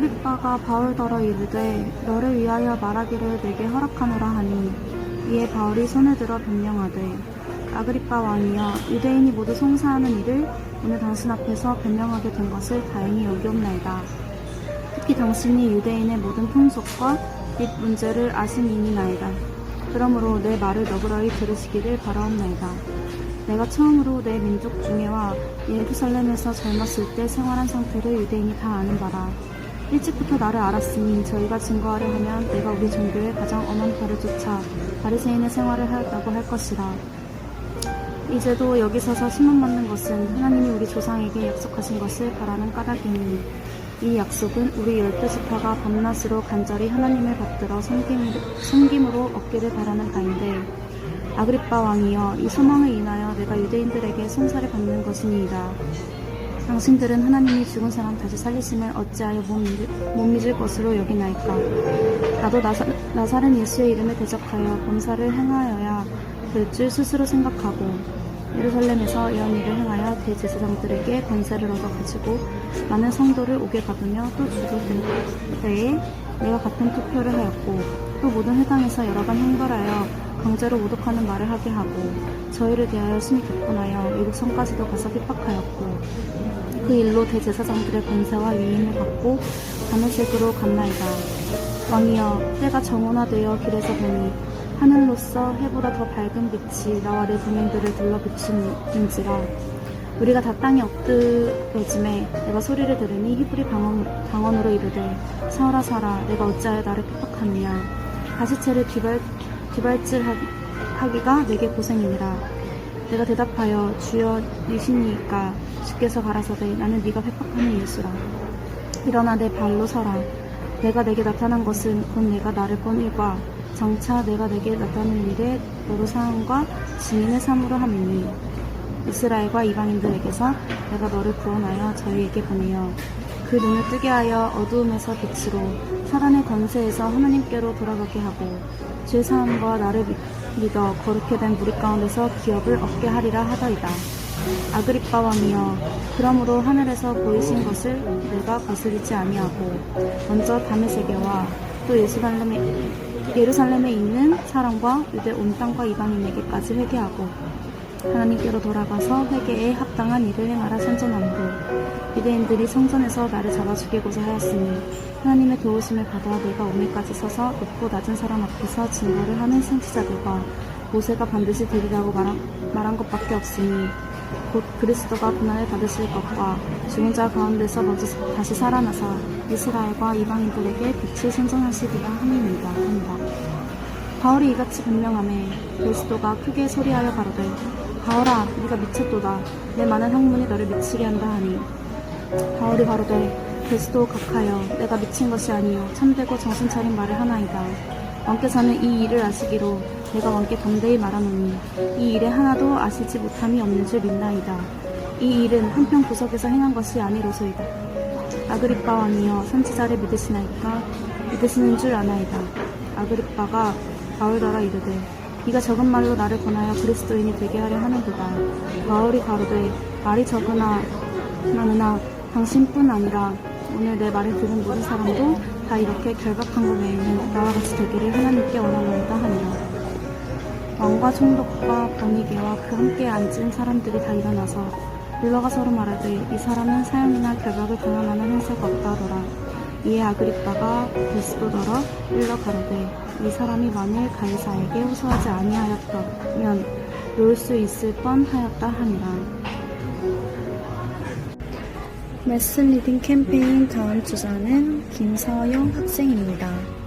아그리빠가 바울더러 이르되 너를 위하여 말하기를 내게 허락하노라 하니 이에 바울이 손을 들어 변명하되 아그리빠 왕이여 유대인이 모두 송사하는 일을 오늘 당신 앞에서 변명하게 된 것을 다행히 여기옵나이다. 특히 당신이 유대인의 모든 풍속과 및 문제를 아심이니나이다. 그러므로 내 말을 너그러이 들으시기를 바라옵나이다. 내가 처음으로 내 민족 중에와 예루살렘에서 젊었을 때 생활한 상태를 유대인이 다 아는 바라. 일찍부터 나를 알았으니 저희가 증거하려 하면 내가 우리 종교의 가장 엄한 벌을 쫓아 바리새인의 생활을 하였다고 할 것이라. 이제도 여기 서서 신문 맞는 것은 하나님이 우리 조상에게 약속하신 것을 바라는 까닭이니 이 약속은 우리 열두 지파가 밤낮으로 간절히 하나님을 받들어 섬김, 섬김으로 얻기를 바라는 바인데 아그리빠 왕이여 이 소망을 인하여 내가 유대인들에게 송사를 받는 것이니이다. 당신들은 하나님이 죽은 사람 다시 살리심을 어찌하여 못 믿을, 못 믿을 것으로 여기나이까? 나도 나사, 나사렛 예수의 이름을 대적하여 범사를 행하여야 될 줄 스스로 생각하고 예루살렘에서 이런 일을 행하여 대제사장들에게 권세를 얻어 가지고 많은 성도를 오게 받으며 또 주도 때에 내가 같은 투표를 하였고 또 모든 회당에서 여러 번 행벌하여 강제로 모독하는 말을 하게 하고 저희를 대하여 심히 격분하여 외국 성까지도 가서 핍박하였고 그 일로 대제사장들의 권세와 위임을 받고 다메섹으로 갔나이다. 왕이여 때가 정원화되어 길에서 보니 하늘로서 해보다 더 밝은 빛이 나와 내 동행들을 둘러 비추는지라. 우리가 다 땅에 엎드러짐에 내가 소리를 들으니 히브리 방언, 방언으로 이르되 사울아 사라 내가 어찌하여 나를 핍박하느냐? 가시체를 기발, 기발질 하기가 내게 고생이니라. 내가 대답하여 주여 니시니까 주께서 가라사대 나는 네가 핍박하는 예수라. 일어나 내 발로 서라. 내가 내게 나타난 것은 곧 내가 나를 본 일과 장차 내가 내게 나타낼 일에 너로 사함과 증인의 삶으로 함이니. 이스라엘과 이방인들에게서 내가 너를 구원하여 저희에게 보내어 그 눈을 뜨게 하여 어두움에서 빛으로 사단의 권세에서 하나님께로 돌아가게 하고 죄 사함과 나를 믿- 믿어 거룩해 된 무리 가운데서 기업을 얻게 하리라 하더이다. 아그리빠 왕이여 그러므로 하늘에서 보이신 것을 내가 거스르지 아니하고 먼저 다메섹에와 또 예루살렘에 예루살렘에 있는 사람과 유대 온 땅과 이방인에게까지 회개하고 하나님께로 돌아가서 회개에 합당한 일을 행하라 선전함으로 유대인들이 성전에서 나를 잡아 죽이고자 하였으니 하나님의 도우심을 받아 내가 오늘까지 서서 높고 낮은 사람 앞에서 증거를 하는 선지자들과 모세가 반드시 되리라고 말한, 말한 것밖에 없으니 곧 그리스도가 고난을 받으실 것과 죽은 자 가운데서 먼저 다시 살아나사 이스라엘과 이방인들에게 빛을 선전하시리라 함입니다. 합니다. 바울이 이같이 변명하매 그리스도가 크게 소리하여 가로되 바울아 네가 미쳤도다. 내 많은 학문이 너를 미치게 한다 하니. 바울이 가로되 그리스도 각하여 내가 미친 것이 아니요. 참되고 정신 차린 말을 하나이다. 왕께서는 이 일을 아시기로 내가 왕께 담대히 말하노니 이 일에 하나도 아시지 못함이 없는 줄 믿나이다. 이 일은 한편 구석에서 행한 것이 아니로소이다. 아그리빠 왕이여 선지자를 믿으시나이까? 믿으시는 줄 아나이다. 아그리빠가 바울더라 이르되 네가 적은 말로 나를 권하여 그리스도인이 되게 하려 하는도다. 바울이 가로되 말이 적으나 많으나 당신뿐 아니라 오늘 내 말을 들은 모든 사람도 다 이렇게 결박한 것 외에는 나와 같이 되기를 하나님께 원하노이다 하니라. 왕과 총독과 번이게와 그 함께 앉은 사람들이 다 일어나서 물러가 서로 말하되 이 사람은 사형이나 결박을 당하는 행세가 없다 하더라. 이에 아그리빠가 그리스도더러 일러 가로되 이 사람이 만일 가이사에게 호소하지 아니하였다면 놓을 수 있을 뻔하였다 하니라 레슨 리딩 캠페인 다음 주자는 김서영 학생입니다.